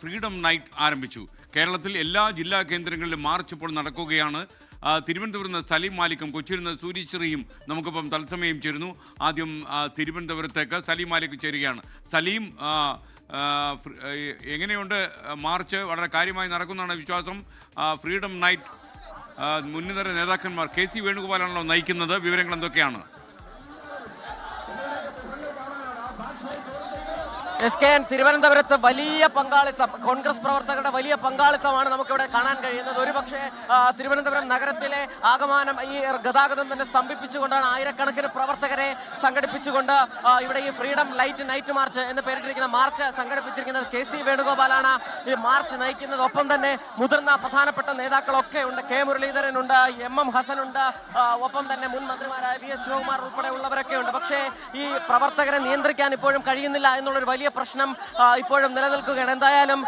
Freedom night ആരംഭിച്ചു. കേരളത്തിൽ എല്ലാ ജില്ലാ കേന്ദ്രങ്ങളിലും മാർച്ച് ഇപ്പോൾ നടക്കുകയാണ്. തിരുവനന്തപുരം തിരുവനന്തപുരത്ത് സലീം മാലിക്കും കൊച്ചിയിൽ നിന്ന് സൂര്യശ്രീയും നമുക്കിപ്പം തത്സമയം ചേരുന്നു. ആദ്യം തിരുവനന്തപുരത്തേക്ക് സലീം മാലിക് ചേരുകയാണ്. സലീം എങ്ങനെയുണ്ട്? മാർച്ച് വളരെ കാര്യമായി നടക്കുന്നതാണ് വിശ്വാസം. ഫ്രീഡം നൈറ്റ് മുന്നിതര നേതാക്കന്മാർ കെ സി വേണുഗോപാലാണല്ലോ നയിക്കുന്നത്. വിവരങ്ങൾ എന്തൊക്കെയാണ്? എസ് കെ എൻ തിരുവനന്തപുരത്ത് വലിയ പങ്കാളിത്തം കോൺഗ്രസ് പ്രവർത്തകരുടെ വലിയ പങ്കാളിത്തമാണ് നമുക്കിവിടെ കാണാൻ കഴിയുന്നത്. ഒരുപക്ഷെ തിരുവനന്തപുരം നഗരത്തിലെ ആഗമാനം ഈ ഗതാഗതം തന്നെ സ്തംഭിപ്പിച്ചുകൊണ്ടാണ് ആയിരക്കണക്കിന് പ്രവർത്തകരെ സംഘടിപ്പിച്ചുകൊണ്ട് ഇവിടെ ഈ ഫ്രീഡം ലൈറ്റ് നൈറ്റ് മാർച്ച് എന്ന് പേരിട്ടിരിക്കുന്ന മാർച്ച് സംഘടിപ്പിച്ചിരിക്കുന്നത് കെ സി വേണുഗോപാലാണ്. ഈ മാർച്ച് നയിക്കുന്നത്. ഒപ്പം തന്നെ മുതിർന്ന പ്രധാനപ്പെട്ട നേതാക്കളൊക്കെ ഉണ്ട്. കെ മുരളീധരൻ ഉണ്ട് എം എം ഹസൻ ഉണ്ട് ഒപ്പം തന്നെ മുൻ മന്ത്രിമാരായ വി എസ് ശിവകുമാർ ഉൾപ്പെടെ ഉള്ളവരൊക്കെ ഉണ്ട്. പക്ഷേ ഈ പ്രവർത്തകരെ നിയന്ത്രിക്കാൻ ഇപ്പോഴും കഴിയുന്നില്ല എന്നുള്ളൊരു വലിയ പ്രശ്നം ഇപ്പോഴും നിലനിൽക്കുകയാണ്. എന്തായാലും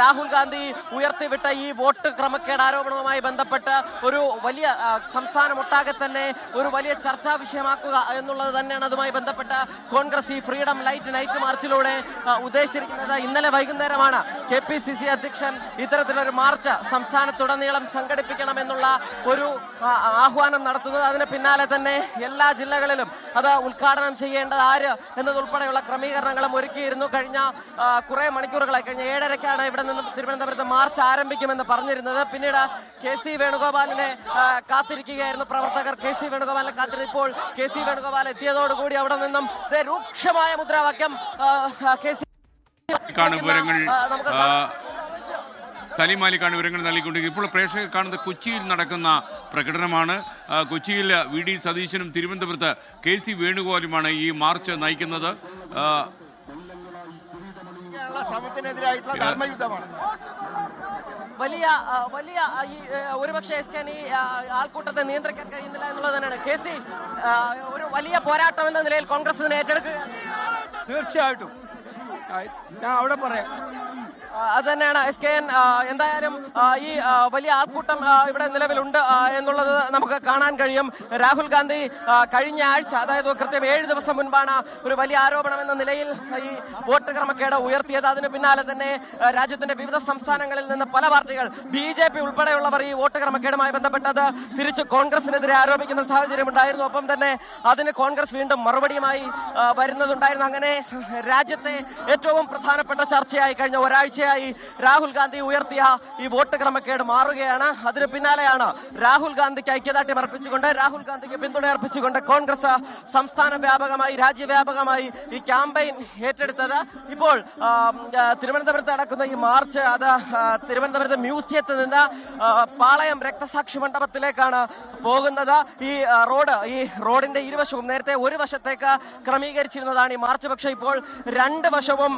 രാഹുൽ ഗാന്ധി ഉയർത്തിവിട്ട ഈ വോട്ട് ക്രമക്കേട് ആരോപണവുമായി ബന്ധപ്പെട്ട് ഒരു വലിയ സംസ്ഥാനമൊട്ടാകെ തന്നെ ഒരു വലിയ ചർച്ചാ വിഷയമാക്കുക എന്നുള്ളത് തന്നെയാണ് അതുമായി ബന്ധപ്പെട്ട കോൺഗ്രസ് ഈ ഫ്രീഡം ലൈറ്റ് നൈറ്റ് മാർച്ചിലൂടെ ഉദ്ദേശിക്കുന്നത് ഇന്നലെ വൈകുന്നേരമാണ് കെ പി സി സി അധ്യക്ഷൻ ഇത്തരത്തിലൊരു മാർച്ച് സംസ്ഥാനത്തുടനീളം സംഘടിപ്പിക്കണമെന്നുള്ള ഒരു ആഹ്വാനം നടത്തുന്നത്. അതിന് പിന്നാലെ തന്നെ എല്ലാ ജില്ലകളിലും അത് ഉദ്ഘാടനം ചെയ്യേണ്ടത് ആര് എന്നതുൾപ്പെടെയുള്ള ക്രമീകരണങ്ങളും ഒരുക്കിയിരുന്നു. കഴിഞ്ഞ കുറേ മണിക്കൂറുകളായി. കഴിഞ്ഞ ഏഴരയ്ക്കാണ് ഇവിടെ നിന്ന് തിരുവനന്തപുരത്ത് മാർച്ച് ആരംഭിക്കുമെന്ന് പറഞ്ഞിരുന്നത്. പിന്നീട് കെ സി വേണുഗോപാലിനെ കാത്തിരിക്കുകയായിരുന്നു പ്രവർത്തകർ. കെ സി വേണുഗോപാലിനെ കാത്തിരിപ്പോൾ ഇപ്പോൾ കെ സി വേണുഗോപാൽ എത്തിയതോടുകൂടി അവിടെ നിന്നും രൂക്ഷമായ മുദ്രാവാക്യം കെ സി വിവരങ്ങൾ ആ, നമുക്ക് ആ, സലീം മാലിക്കാണ് വിവരങ്ങൾ നൽകിക്കൊണ്ടിരിക്കുന്നത്. ഇപ്പോൾ പ്രേക്ഷകർ കാണുന്നത് കൊച്ചിയിൽ നടക്കുന്ന പ്രകടനമാണ്. കൊച്ചിയിൽ വി ഡി സതീശനും തിരുവനന്തപുരത്ത് കെ സി വേണുഗോപാലുമാണ് ഈ മാർച്ച് നയിക്കുന്നത്. കേരള ധർമ്മയുദ്ധമാണ്. വലിയ വലിയ ഈ ഒരുപക്ഷെ എസ് കെ ഈ ആൾക്കൂട്ടത്തെ നിയന്ത്രിക്കാൻ കഴിയുന്നില്ല എന്നുള്ളത് തന്നെയാണ്. കെ സി ഒരു വലിയ പോരാട്ടം എന്ന നിലയിൽ കോൺഗ്രസ് ഇതിനെ ഏറ്റെടുക്കുകയാണ്. തീർച്ചയായിട്ടും. ഞാൻ അവിടെ പറയാം. അത് തന്നെയാണ് എസ് കെ എൻ. എന്തായാലും ഈ വലിയ ആൾക്കൂട്ടം ഇവിടെ നിലവിലുണ്ട് എന്നുള്ളത് നമുക്ക് കാണാൻ കഴിയും. രാഹുൽ ഗാന്ധി കഴിഞ്ഞ ആഴ്ച അതായത് കൃത്യം ഏഴ് ദിവസം മുൻപാണ് ഒരു വലിയ ആരോപണം എന്ന നിലയിൽ ഈ വോട്ട് ക്രമക്കേട് ഉയർത്തിയത്. അതിന് പിന്നാലെ തന്നെ രാജ്യത്തിന്റെ വിവിധ സംസ്ഥാനങ്ങളിൽ നിന്ന് പല പാർട്ടികൾ ബി ജെ പി ഉൾപ്പെടെയുള്ളവർ ഈ വോട്ട് ക്രമക്കേടുമായി ബന്ധപ്പെട്ടത് തിരിച്ച് കോൺഗ്രസിനെതിരെ ആരോപിക്കുന്ന സാഹചര്യം ഉണ്ടായിരുന്നു. ഒപ്പം തന്നെ അതിന് കോൺഗ്രസ് വീണ്ടും മറുപടിയുമായി വരുന്നതുണ്ടായിരുന്നു. അങ്ങനെ രാജ്യത്തെ ഏറ്റവും പ്രധാനപ്പെട്ട ചർച്ചയായി കഴിഞ്ഞ ഒരാഴ്ചയായി രാഹുൽ ഗാന്ധി ഉയർത്തിയ ഈ വോട്ട് ക്രമക്കേട് മാറുകയാണ്. അതിന് പിന്നാലെയാണ് രാഹുൽ ഗാന്ധിക്ക് ഐക്യദാർഢ്യം അർപ്പിച്ചുകൊണ്ട് രാഹുൽ ഗാന്ധിക്ക് പിന്തുണ അർപ്പിച്ചുകൊണ്ട് കോൺഗ്രസ് സംസ്ഥാന വ്യാപകമായി രാജ്യവ്യാപകമായി ഈ ക്യാമ്പയിൻ ഏറ്റെടുത്തത്. ഇപ്പോൾ തിരുവനന്തപുരത്ത് നടക്കുന്ന ഈ മാർച്ച് അത് തിരുവനന്തപുരത്ത് മ്യൂസിയത്തിൽ നിന്ന് പാളയം രക്തസാക്ഷി മണ്ഡപത്തിലേക്കാണ് പോകുന്നത്. ഈ റോഡ് ഈ റോഡിന്റെ ഇരുവശവും നേരത്തെ ഒരു വശത്തേക്ക് ക്രമീകരിച്ചിരുന്നതാണ് ഈ മാർച്ച്. പക്ഷേ ഇപ്പോൾ രണ്ട് വശവും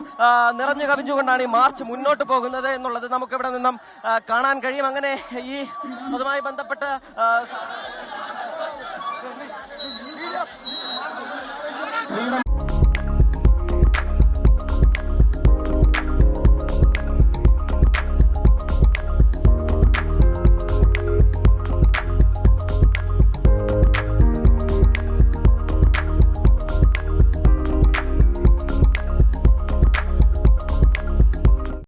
നിറഞ്ഞു കവിഞ്ഞുകൊണ്ടാണ് ഈ മാർച്ച് മുന്നോട്ട് പോകുന്നത് എന്നുള്ളത് നമുക്ക് ഇവിടെ നിന്നും കാണാൻ കഴിയും. അങ്ങനെ ഈ അതുമായി ബന്ധപ്പെട്ട്